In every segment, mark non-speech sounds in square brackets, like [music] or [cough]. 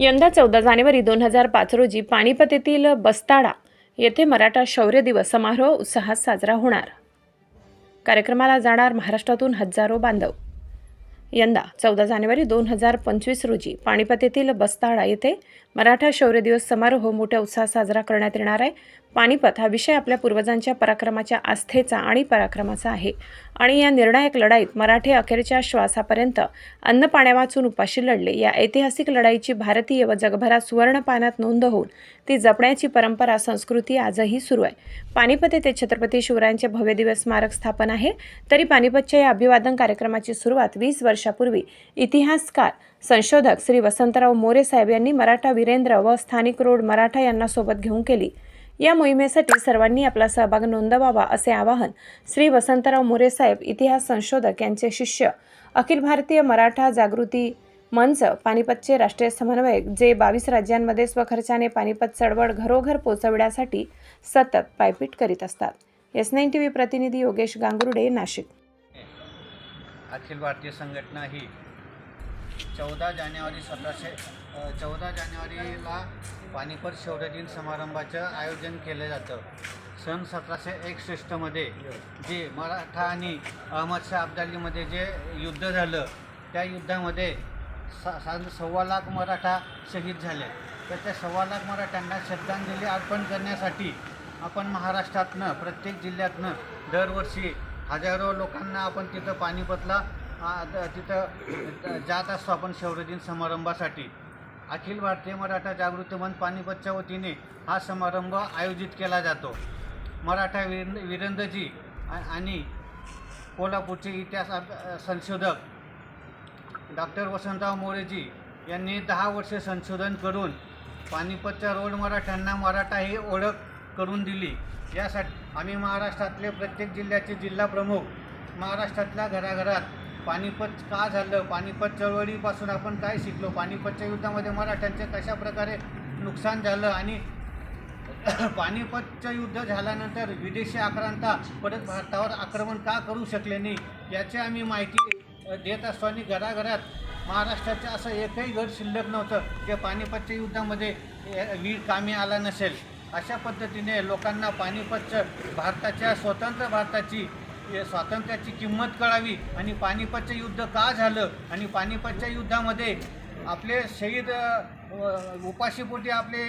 यंदा चौदा जानेवारी दोन हजार पाच रोजी पानिपत येथील बस्ताडा येथे मराठा शौर्य दिवस समारोह उत्साहात साजरा होणार. कार्यक्रमाला जाणार महाराष्ट्रातून हजारो बांधव. यंदा चौदा जानेवारी दोन हजार पंचवीस रोजी पानिपत येथील बस्ताळा येथे मराठा शौर्य दिवस समारोह मोठ्या उत्साहात साजरा करण्यात येणार आहे. पानिपत हा विषय आपल्या पूर्वजांच्या पराक्रमाच्या आस्थेचा आणि पराक्रमाचा आहे. आणि या निर्णायक लढाईत मराठे अखेरच्या श्वासापर्यंत अन्न पाण्यावाचून उपाशी लढले. या ऐतिहासिक लढाईची भारतीय व जगभरात सुवर्णपानात नोंद होऊन ती जपण्याची परंपरा संस्कृती आजही सुरू आहे. पानिपत येथे छत्रपती शिवरायांचे भव्य दिवस स्मारक स्थापन आहे. तरी पानिपतच्या या अभिवादन कार्यक्रमाची सुरुवात वीस वर्षापूर्वी इतिहासकार संशोधक श्री वसंतराव मोरे साहेब यांनी मराठा वीरेंद्र व स्थानिक रोड मराठा यांना सोबत घेऊन केली. या मोहिमेसाठी सर्वांनी आपला सहभाग नोंदवावा असे आवाहन श्री वसंतराव मोरे साहेब इतिहास संशोधक यांचे शिष्य अखिल भारतीय मराठा जागृती मंच पानिपतचे राष्ट्रीय समन्वयक जे बावीस राज्यांमध्ये स्वखर्चाने पानिपत चळवळ घरोघर पोचविण्यासाठी सतत पायपीट करीत असतात. एस नाईन टी व्ही प्रतिनिधी योगेश गांगुर्डे नाशिक. अखिल भारतीय संघटना ही चौदा जानेवारी सतराशे चौदा जानेवारीला पानिपत शौर्य दिन समारंभाचं आयोजन केलं जातं. सन सतराशे एकसष्टमध्ये जे मराठा आणि अहमदशाह अब्दालीमध्ये जे युद्ध झालं त्या युद्धामध्ये सा सा सव्वा लाख मराठा शहीद झाले. तर त्या सव्वा लाख मराठ्यांना श्रद्धांजली अर्पण करण्यासाठी आपण महाराष्ट्रातनं प्रत्येक जिल्ह्यातनं दरवर्षी हजारो लोकांना आपण तिथं पानिपतला हा तिथं जात असतो आपण शौर्यदिन समारंभासाठी. अखिल भारतीय मराठा जागृती मन पानिपतच्या वतीने हा समारंभ आयोजित केला जातो. मराठा वीर वीरेंद्रजी आणि कोल्हापूरचे इतिहास संशोधक डॉक्टर वसंतराव मोरेजी यांनी दहा वर्षे संशोधन करून पानिपतच्या रोड मराठ्यांना मराठा ही ओळख करून दिली. यासाठी आम्ही महाराष्ट्रातले प्रत्येक जिल्ह्याचे जिल्हा प्रमुख महाराष्ट्रातल्या घराघरात पानिपत का झालं? पानिपत चळवळीपासून आपण काय शिकलो? पानिपतच्या युद्धामध्ये मराठ्यांचे कशा प्रकारे नुकसान झालं आणि [coughs] पानिपतचं युद्ध झाल्यानंतर विदेशी आक्रांता परत भारतावर आक्रमण का करू शकले नाही? याची आम्ही माहिती देत असतो आणि घराघरात महाराष्ट्राचं असं एकही घर शिल्लक नव्हतं जे पानिपतच्या युद्धामध्ये वीर कामी आला नसेल. अशा पद्धतीने लोकांना पानिपतचं भारताच्या स्वतंत्र भारताची स्वातंत्र्याची किंमत कळावी आणि पानिपतचं युद्ध का झालं? आणि पानिपतच्या युद्धामध्ये आपले शहीद व- उपाशीपोटी आपले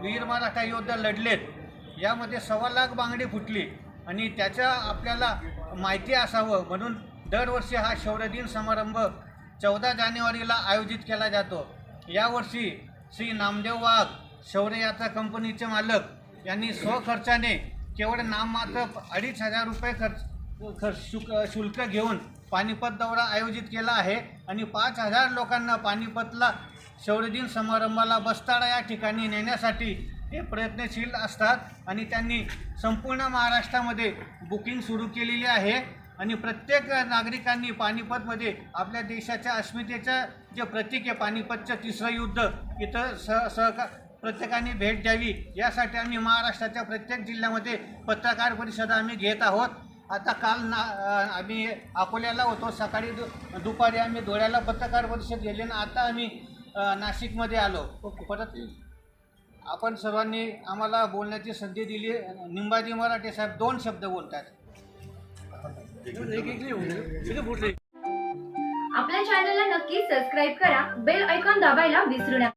वीर मराठा योद्धा लढलेत यामध्ये सव्वा लाख बांगडी फुटली आणि त्याच्या आपल्याला माहिती असावं म्हणून दरवर्षी हा शौर्यदिन समारंभ चौदा जानेवारीला आयोजित केला जातो. यावर्षी श्री नामदेव वाघ शौर्य यात्रा कंपनीचे मालक यांनी स्वखर्चाने केवळ नाममात्र अडीच हजार रुपये खर्च खर्च शुल्क शुल्क घेऊन पानिपत दौरा आयोजित केला आहे आणि पाच हजार लोकांना पानिपतला शौर्यदिन समारंभाला बस्ताडा या ठिकाणी नेण्यासाठी ते प्रयत्नशील असतात आणि त्यांनी संपूर्ण महाराष्ट्रामध्ये बुकिंग सुरू केलेली आहे. आणि प्रत्येक नागरिकांनी पानिपतमध्ये आपल्या देशाच्या अस्मितेचं जे प्रतीक आहे पानिपतचं तिसरं युद्ध इथं सह सहका प्रत्येकाने भेट द्यावी. यासाठी आम्ही महाराष्ट्राच्या प्रत्येक जिल्ह्यामध्ये पत्रकार परिषद आम्ही घेत आहोत. आता काल ना आम्ही अकोल्याला होतो. सकाळी दु दुपारी आम्ही धुळ्याला पत्रकार परिषद गेली आणि आता आम्ही नाशिकमध्ये आलो. परत आपण सर्वांनी आम्हाला बोलण्याची संधी दिली. निंबाजी मराठे साहेब दोन शब्द बोलतात. आपल्या चॅनलला नक्की सबस्क्राईब करा. बेल ऐकॉन दाबायला विसरू नका.